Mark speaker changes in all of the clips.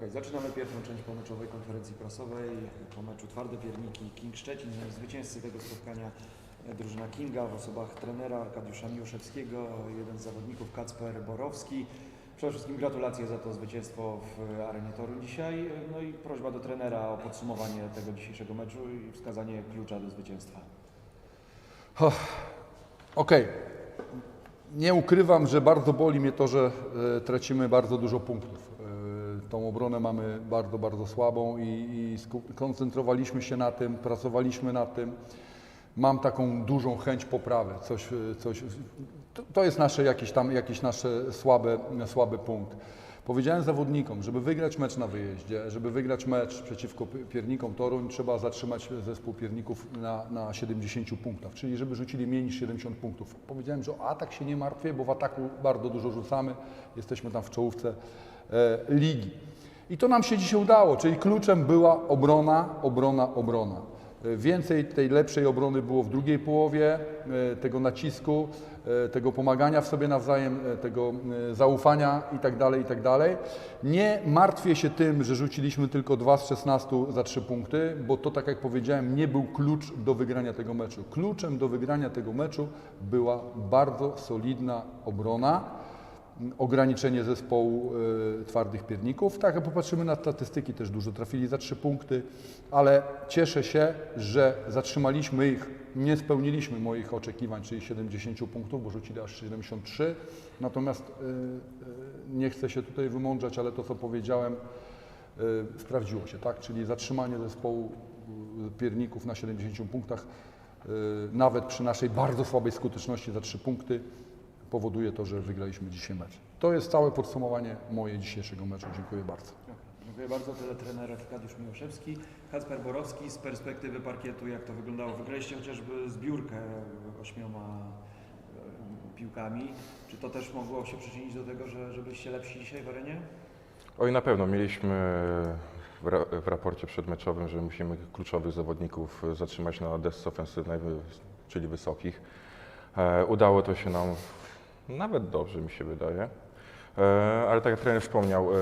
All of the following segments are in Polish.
Speaker 1: Okej, zaczynamy pierwszą część pomeczowej konferencji prasowej. Po meczu Twarde Pierniki King Szczecin. Zwycięzcy tego spotkania drużyna Kinga w osobach trenera Arkadiusza Miłoszewskiego, jeden z zawodników Kacper Borowski. Przede wszystkim gratulacje za to zwycięstwo w arenie Toruń dzisiaj. No i prośba do trenera o podsumowanie tego dzisiejszego meczu i wskazanie klucza do zwycięstwa.
Speaker 2: Okej. Nie ukrywam, że bardzo boli mnie to, że e, tracimy bardzo dużo punktów. Tą obronę mamy bardzo, bardzo słabą i, i koncentrowaliśmy się na tym, pracowaliśmy nad tym. Mam taką dużą chęć poprawy. Coś, coś, to, to jest nasze jakiś tam, jakiś nasze słabe, słaby punkt. Powiedziałem zawodnikom, żeby wygrać mecz na wyjeździe, żeby wygrać mecz przeciwko Piernikom Toruń, trzeba zatrzymać zespół Pierników na, na 70 punktach, czyli żeby rzucili mniej niż 70 punktów. Powiedziałem, że o atak się nie martwię, bo w ataku bardzo dużo rzucamy, jesteśmy tam w czołówce e, ligi. I to nam się dzisiaj udało, czyli kluczem była obrona, obrona, obrona. Więcej tej lepszej obrony było w drugiej połowie, e, tego nacisku, e, tego pomagania w sobie nawzajem, e, tego zaufania i tak dalej, i tak. Nie martwię się tym, że rzuciliśmy tylko 2 z 16 za 3 punkty, bo to, tak jak powiedziałem, nie był klucz do wygrania tego meczu. Kluczem do wygrania tego meczu była bardzo solidna obrona, ograniczenie zespołu y, twardych pierników. Tak, jak popatrzymy na statystyki, też dużo trafili za trzy punkty, ale cieszę się, że zatrzymaliśmy ich, nie spełniliśmy moich oczekiwań, czyli 70 punktów, bo rzucili aż 73. Natomiast y, y, nie chcę się tutaj wymądrzać, ale to, co powiedziałem, sprawdziło się, tak? Czyli zatrzymanie zespołu pierników na 70 punktach, nawet przy naszej bardzo słabej skuteczności za trzy punkty, powoduje to, że wygraliśmy dzisiaj mecz. To jest całe podsumowanie moje dzisiejszego meczu. Dziękuję bardzo.
Speaker 1: Dziękuję bardzo. Tyle trener Arkadiusz Miłoszewski. Kacper Borowski z perspektywy parkietu, jak to wyglądało? Wygraliście chociażby zbiórkę ośmioma e, piłkami. Czy to też mogło się przyczynić do tego, że, że byliście lepsi dzisiaj w arenie?
Speaker 3: Oj, na pewno mieliśmy w, ra w raporcie przedmeczowym, że musimy kluczowych zawodników zatrzymać na desce ofensywnej, czyli wysokich. E, udało to się nam nawet dobrze, mi się wydaje. E, ale tak jak trener wspomniał, e,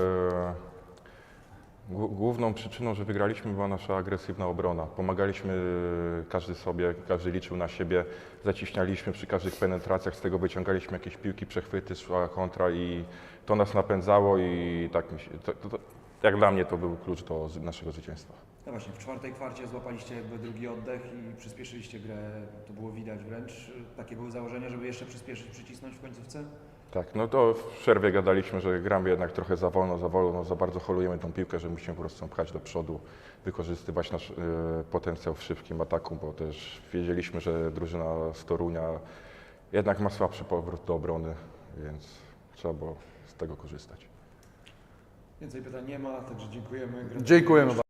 Speaker 3: głó- główną przyczyną, że wygraliśmy, była nasza agresywna obrona. Pomagaliśmy e, każdy sobie, każdy liczył na siebie, zaciśnialiśmy przy każdych penetracjach, z tego wyciągaliśmy jakieś piłki, przechwyty, szła kontra i to nas napędzało i tak mi się, to, to, jak dla mnie to był klucz do naszego zwycięstwa.
Speaker 1: No właśnie, w czwartej kwarcie złapaliście jakby drugi oddech i przyspieszyliście grę. To było widać wręcz. Takie były założenia, żeby jeszcze przyspieszyć, przycisnąć w końcówce?
Speaker 3: Tak, no to w przerwie gadaliśmy, że gramy jednak trochę za wolno, za wolno, za bardzo holujemy tą piłkę, że musimy po prostu pchać do przodu, wykorzystywać nasz e, potencjał w szybkim ataku, bo też wiedzieliśmy, że drużyna z Torunia jednak ma słabszy powrót do obrony, więc trzeba było z tego korzystać.
Speaker 1: Więcej pytań nie ma, także dziękujemy. Gratulujemy.
Speaker 2: Dziękujemy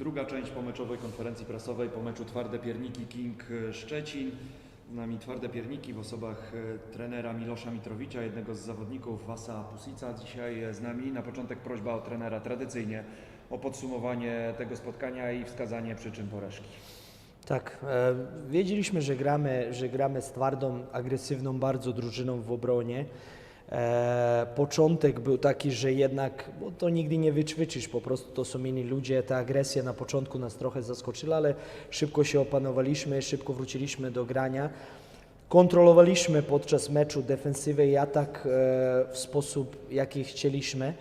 Speaker 1: Druga część pomeczowej konferencji prasowej po meczu Twarde Pierniki King Szczecin. Z nami Twarde Pierniki w osobach e, trenera Milosza Mitrowicza, jednego z zawodników Wasa Pusica. Dzisiaj e, z nami. Na początek prośba o trenera tradycyjnie o podsumowanie tego spotkania i wskazanie przyczyn porażki.
Speaker 4: Tak, e, wiedzieliśmy, że gramy, że gramy z twardą, agresywną bardzo drużyną w obronie. E, początek był taki, że jednak, bo to nigdy nie wyćwiczysz, po prostu to są inni ludzie, ta agresja na początku nas trochę zaskoczyła, ale szybko się opanowaliśmy, szybko wróciliśmy do grania. Kontrolowaliśmy podczas meczu defensywę i atak e, w sposób, jaki chcieliśmy.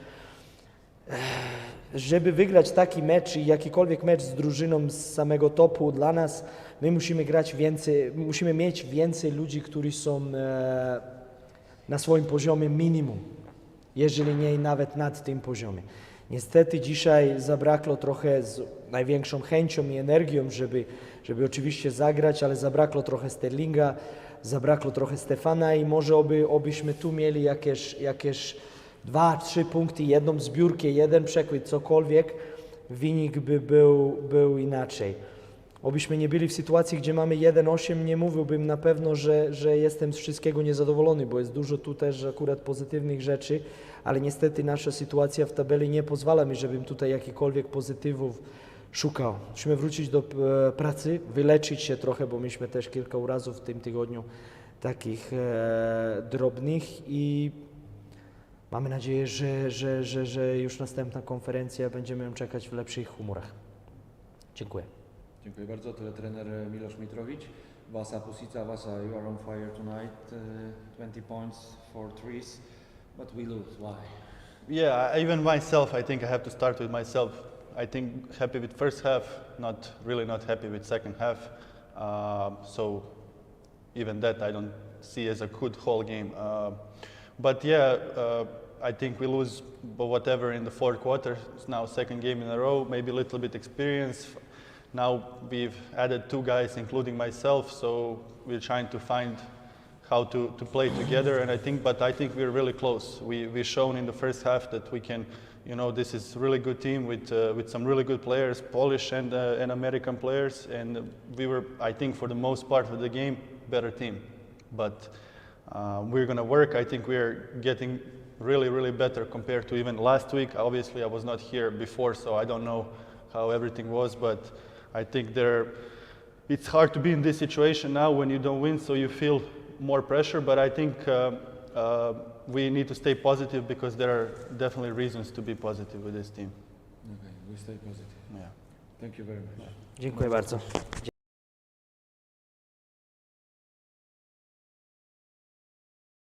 Speaker 4: Żeby wygrać taki mecz i jakikolwiek mecz z drużyną z samego topu dla nas, my musimy grać więcej, musimy mieć więcej ludzi, którzy są e, na swoim poziomie minimum, jeżeli nie nawet nad tym poziomie. Niestety dzisiaj zabrakło trochę z największą chęcią i energią, żeby, żeby oczywiście zagrać, ale zabrakło trochę Sterlinga, zabrakło trochę Stefana i może oby, obyśmy tu mieli jakieś, jakieś dwa, trzy punkty, jedną zbiórkę, jeden przekrój, cokolwiek, wynik by był, był inaczej. Obyśmy nie byli w sytuacji, gdzie mamy 1-8, nie mówiłbym na pewno, że, że jestem z wszystkiego niezadowolony, bo jest dużo tu też akurat pozytywnych rzeczy, ale niestety nasza sytuacja w tabeli nie pozwala mi, żebym tutaj jakichkolwiek pozytywów szukał. Musimy wrócić do e, pracy, wyleczyć się trochę, bo mieliśmy też kilka urazów w tym tygodniu takich e, drobnych i mamy nadzieję, że, że, że, że już następna konferencja będziemy ją czekać w lepszych humorach. Dziękuję.
Speaker 1: Dziękuję bardzo. Tyle trener Miloš Mitrowicz. Vasa Pusica, Vasa, you are on fire tonight. Uh, 20 points, 4 threes, but we lose. Why?
Speaker 5: Yeah, even myself, I think I have to start with myself. I think happy with first half, not really not happy with second half. Um, so even that I don't see as a good whole game. Uh, but yeah, uh, I think we lose, whatever in the fourth quarter. It's now second game in a row. Maybe a little bit experience. Now we've added two guys, including myself. So we're trying to find how to, to play together. And I think, but I think we're really close. We we shown in the first half that we can, you know, this is really good team with uh, with some really good players, Polish and uh, and American players. And we were, I think, for the most part of the game, better team. But uh, we're gonna work. I think we're getting really, really better compared to even last week. Obviously, I was not here before, so I don't know how everything was. But I think there it's hard to be in this situation now when you don't win, so you feel more pressure. But I think uh, uh, we need to stay positive because there are definitely reasons to be positive with this team.
Speaker 1: Okay, we stay positive.
Speaker 5: Yeah.
Speaker 1: Thank you very much.
Speaker 4: Dziękuję bardzo.